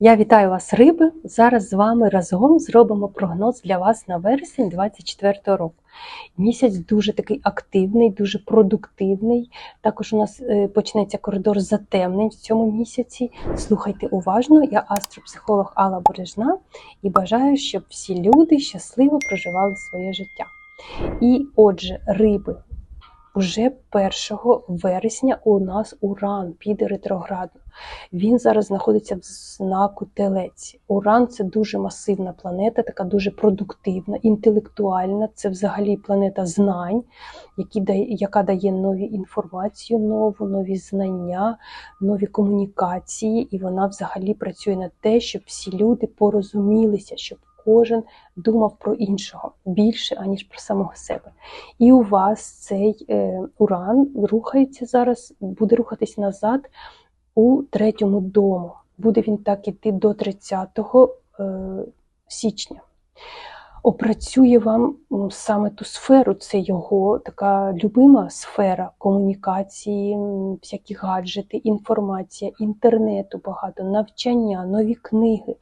Я вітаю вас, риби. Зараз з вами разом зробимо прогноз для вас на вересень 2024 року. Місяць дуже такий активний, дуже продуктивний. Також у нас е, почнеться коридор затемнень в цьому місяці. Слухайте уважно, я астропсихолог Алла Бережна і бажаю, щоб всі люди щасливо проживали своє життя. І отже, риби. Уже 1 вересня у нас Уран піде ретроградно. Він зараз знаходиться в знаку Телець. Уран це дуже масивна планета, така дуже продуктивна, інтелектуальна. Це взагалі планета знань, які дає, яка дає нові інформацію, нову, нові знання, нові комунікації. І вона взагалі працює на те, щоб всі люди порозумілися, щоб кожен думав про іншого більше, аніж про самого себе. І у вас цей е, уран рухається зараз, буде рухатись назад у третьому дому. Буде він так іти до 30 е, січня. Опрацює вам саме ту сферу, це його така любима сфера комунікації, всякі гаджети, інформація, інтернету багато, навчання, нові книги.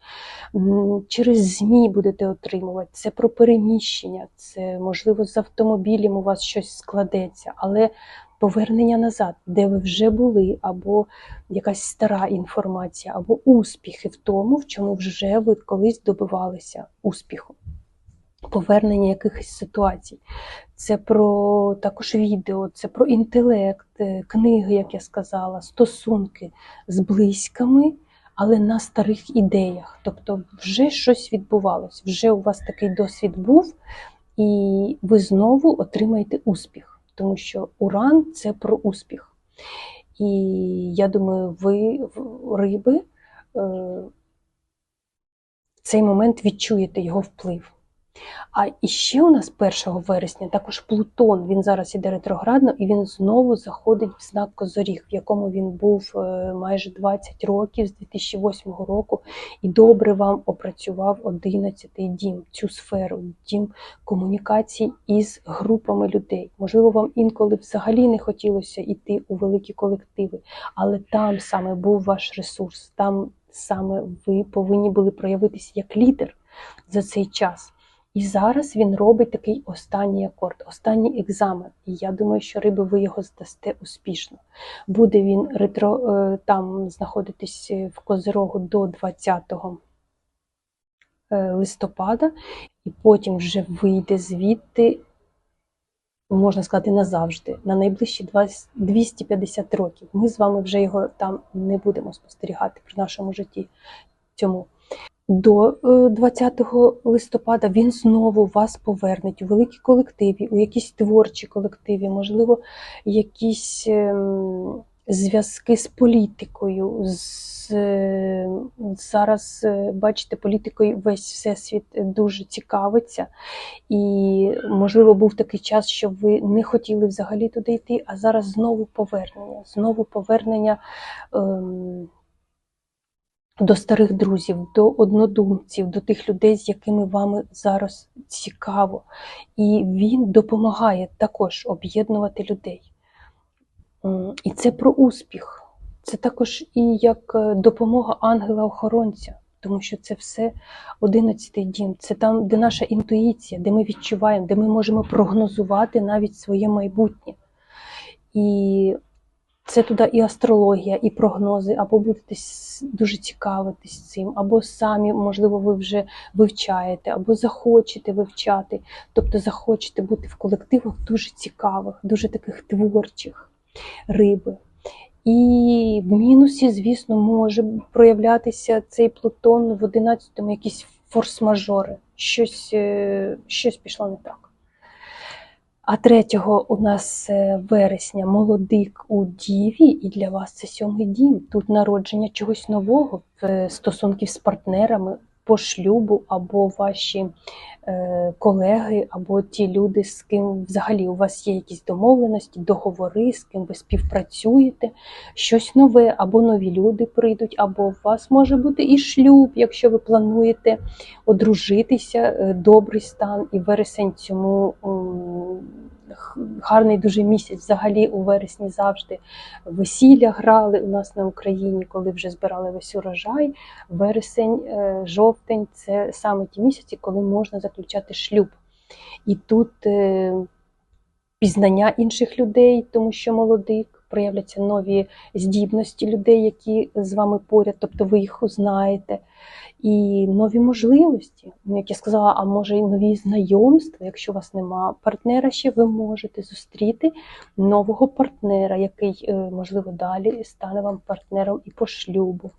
Через ЗМІ будете отримувати. Це про переміщення, це можливо з автомобілем у вас щось складеться, але повернення назад, де ви вже були, або якась стара інформація, або успіхи в тому, в чому вже ви колись добивалися успіху. Повернення якихось ситуацій. Це про також відео, це про інтелект, е, книги, як я сказала, стосунки з близькими, але на старих ідеях. Тобто вже щось відбувалось, вже у вас такий досвід був, і ви знову отримаєте успіх, тому що уран це про успіх. І я думаю, ви, риби, е, в цей момент відчуєте його вплив. А іще у нас 1 вересня також Плутон, він зараз іде ретроградно, і він знову заходить в знак Козоріг, в якому він був е, майже 20 років з 2008 року, і добре вам опрацював 11-й дім, цю сферу, дім комунікацій із групами людей. Можливо, вам інколи взагалі не хотілося йти у великі колективи, але там саме був ваш ресурс, там саме ви повинні були проявитися як лідер за цей час. І зараз він робить такий останній акорд, останній екзамен. І я думаю, що риби ви його здасте успішно. Буде він ретро, е, там знаходитись в Козирогу до 20 е, листопада, і потім вже вийде звідти, можна сказати, назавжди, на найближчі 20 250 років. Ми з вами вже його там не будемо спостерігати при нашому житті цьому до е, 20 листопада він знову вас повернеть у великі колективі, у якісь творчі колективі, можливо, якісь ем, зв'язки з політикою. З, е, зараз, е, бачите, політикою весь всесвіт дуже цікавиться. І, можливо, був такий час, що ви не хотіли взагалі туди йти, а зараз знову повернення, знову повернення. Ем, до старих друзів, до однодумців, до тих людей, з якими вами зараз цікаво. І він допомагає також об'єднувати людей. І це про успіх. Це також і як е, допомога ангела-охоронця, тому що це все одинадцятий дім. Це там, де наша інтуїція, де ми відчуваємо, де ми можемо прогнозувати навіть своє майбутнє. І це туди і астрологія, і прогнози, або будете дуже цікавитись цим, або самі, можливо, ви вже вивчаєте, або захочете вивчати, тобто захочете бути в колективах дуже цікавих, дуже таких творчих риби. І в мінусі, звісно, може проявлятися цей Плутон в 11-му якісь форс-мажори, щось, е, щось пішло не так. А 3 у нас е, вересня молодик у Діві, і для вас це сьомий дім. Тут народження чогось нового, в стосунків з партнерами по шлюбу, або ваші е, колеги, або ті люди, з ким взагалі у вас є якісь домовленості, договори, з ким ви співпрацюєте, щось нове, або нові люди прийдуть, або у вас може бути і шлюб, якщо ви плануєте одружитися, е, добрий стан, і вересень цьому гарний дуже місяць. Взагалі у вересні завжди весілля грали у нас на Україні, коли вже збирали весь урожай. Вересень, е, жовтень це саме ті місяці, коли можна заключати шлюб. І тут е, пізнання інших людей, тому що молодик, проявляться нові здібності людей, які з вами поряд, тобто ви їх узнаєте. І нові можливості, Ну, як я сказала, а може і нові знайомства. Якщо у вас нема партнера, ще ви можете зустріти нового партнера, який, е, можливо, далі стане вам партнером і по шлюбу.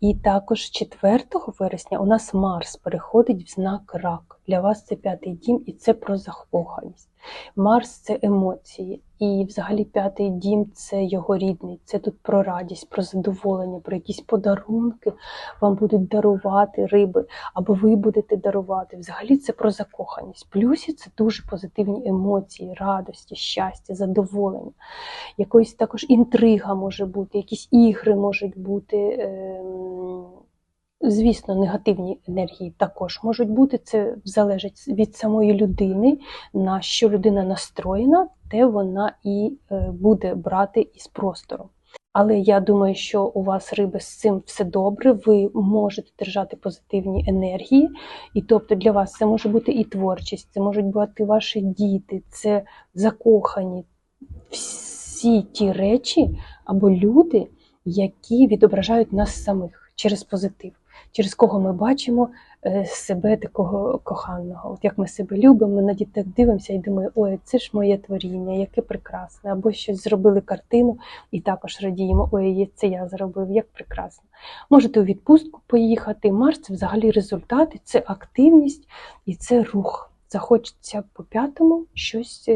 І також 4 вересня у нас Марс переходить в знак рак. Для вас це п'ятий дім, і це про закоханість. Марс це емоції. І взагалі п'ятий дім це його рідний. Це тут про радість, про задоволення, про якісь подарунки вам будуть дарувати риби, або ви будете дарувати. Взагалі це про закоханість. Плюсі це дуже позитивні емоції, радості, щастя, задоволення. Якоїсь також інтрига може бути, якісь ігри можуть бути. ем, Звісно, негативні енергії також можуть бути. Це залежить від самої людини, на що людина настроєна, те вона і е, буде брати із простору. Але я думаю, що у вас риби з цим все добре. Ви можете держати позитивні енергії, і тобто для вас це може бути і творчість, це можуть бути ваші діти, це закохані всі ті речі або люди, які відображають нас самих через позитив, через кого ми бачимо е, себе такого коханого. От як ми себе любимо, ми на дітей дивимося і думаємо, ой, це ж моє творіння, яке прекрасне, або щось зробили картину і також радіємо, ой, це я зробив, як прекрасно. Можете у відпустку поїхати. Марс це взагалі результати, це активність і це рух. Захочеться по п'ятому щось, е,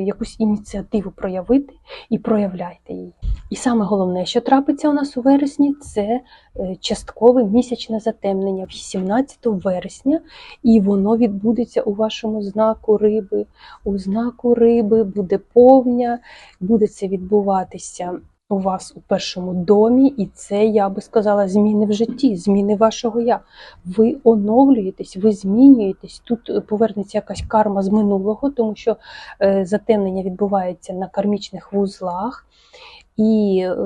якусь ініціативу проявити і проявляйте її. І саме головне, що трапиться у нас у вересні, це е, часткове місячне затемнення 18 вересня, і воно відбудеться у вашому знаку риби. У знаку риби буде повня, буде це відбуватися у вас у першому домі, і це, я би сказала, зміни в житті, зміни вашого я. Ви оновлюєтесь, ви змінюєтесь. Тут е, повернеться якась карма з минулого, тому що е, затемнення відбувається на кармічних вузлах. І е,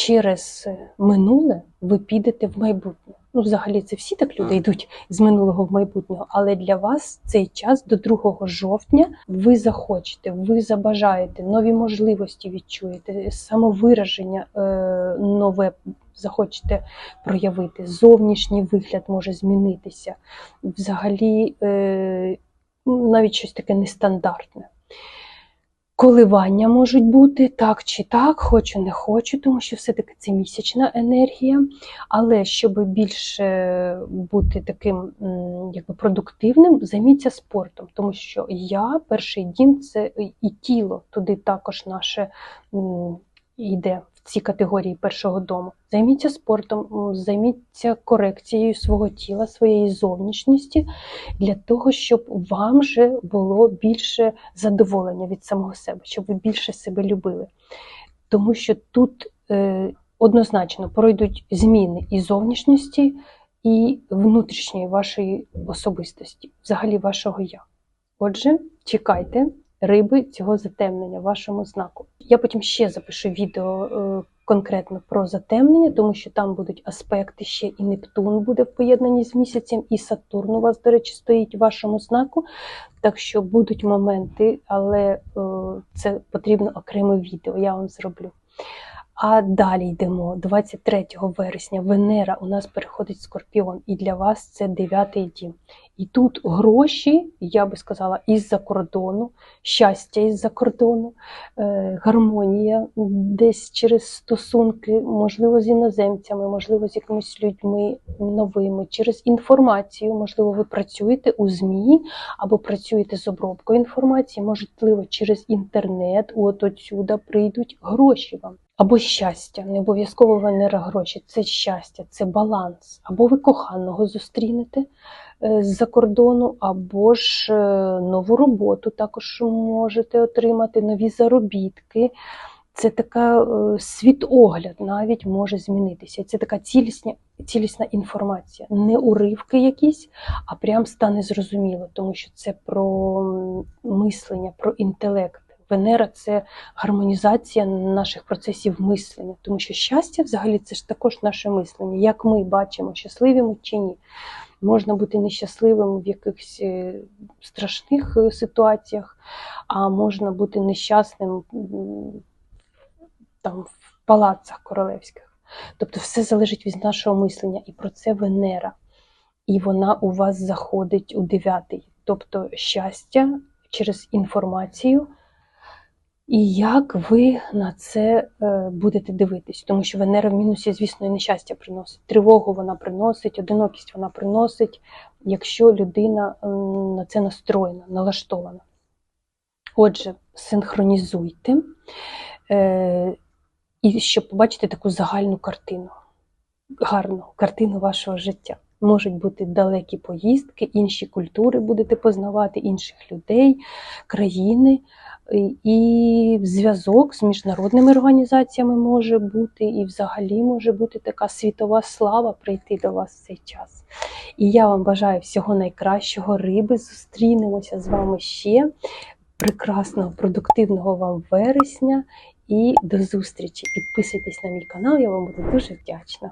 через минуле ви підете в майбутнє. Ну, взагалі, це всі так люди йдуть з минулого в майбутнього, але для вас цей час до 2 жовтня ви захочете, ви забажаєте нові можливості відчуєте, самовираження е, нове захочете проявити, зовнішній вигляд може змінитися. Взагалі, е, навіть щось таке нестандартне. Коливання можуть бути так чи так, хочу, не хочу, тому що все-таки це місячна енергія. Але щоб більше бути таким якби продуктивним, займіться спортом, тому що я, перший дім це і тіло, туди також наше йде ці категорії першого дому. Займіться спортом, займіться корекцією свого тіла, своєї зовнішності, для того, щоб вам же було більше задоволення від самого себе, щоб ви більше себе любили. Тому що тут е, однозначно пройдуть зміни і зовнішності, і внутрішньої вашої особистості, взагалі вашого я. Отже, чекайте риби цього затемнення, вашому знаку. Я потім ще запишу відео е, конкретно про затемнення, тому що там будуть аспекти ще і Нептун буде в поєднанні з місяцем, і Сатурн у вас, до речі, стоїть в вашому знаку. Так що будуть моменти, але е, це потрібно окреме відео, я вам зроблю. А далі йдемо 23 вересня. Венера у нас переходить в Скорпіон, і для вас це дев'ятий дім. І тут гроші, я би сказала, із-за кордону, щастя із-за кордону, е, гармонія десь через стосунки, можливо, з іноземцями, можливо, з якимись людьми новими, через інформацію. Можливо, ви працюєте у ЗМІ або працюєте з обробкою інформації, можливо, через інтернет, от отсюда прийдуть гроші вам. Або щастя, не обов'язково Венера гроші, це щастя, це баланс. Або ви коханого зустрінете е, з-за кордону, або ж е, нову роботу також можете отримати, нові заробітки. це така е, світогляд навіть може змінитися. Це така цілісна, цілісна інформація, не уривки якісь, а прям стане зрозуміло, тому що це про мислення, про інтелект. Венера це гармонізація наших процесів мислення, тому що щастя взагалі це ж також наше мислення, як ми бачимо, щасливі ми чи ні. Можна бути нещасливим в якихось е, страшних е, ситуаціях, а можна бути нещасним там в палацах королевських. Тобто все залежить від нашого мислення, і про це Венера. І вона у вас заходить у дев'ятий. Тобто щастя через інформацію. І як ви на це е, будете дивитись? Тому що Венера в мінусі, звісно, і нещастя приносить. Тривогу вона приносить, одинокість вона приносить, якщо людина на це настроєна, налаштована. Отже, синхронізуйте, е, і щоб побачити таку загальну картину, гарну картину вашого життя. Можуть бути далекі поїздки, інші культури будете познавати, інших людей, країни, і- зв'язок з міжнародними організаціями може бути, і взагалі може бути така світова слава прийти до вас в цей час. І я вам бажаю всього найкращого, риби. Зустрінемося з вами ще. Прекрасного, продуктивного вам вересня і до зустрічі. Підписуйтесь на мій канал, я вам буду дуже вдячна.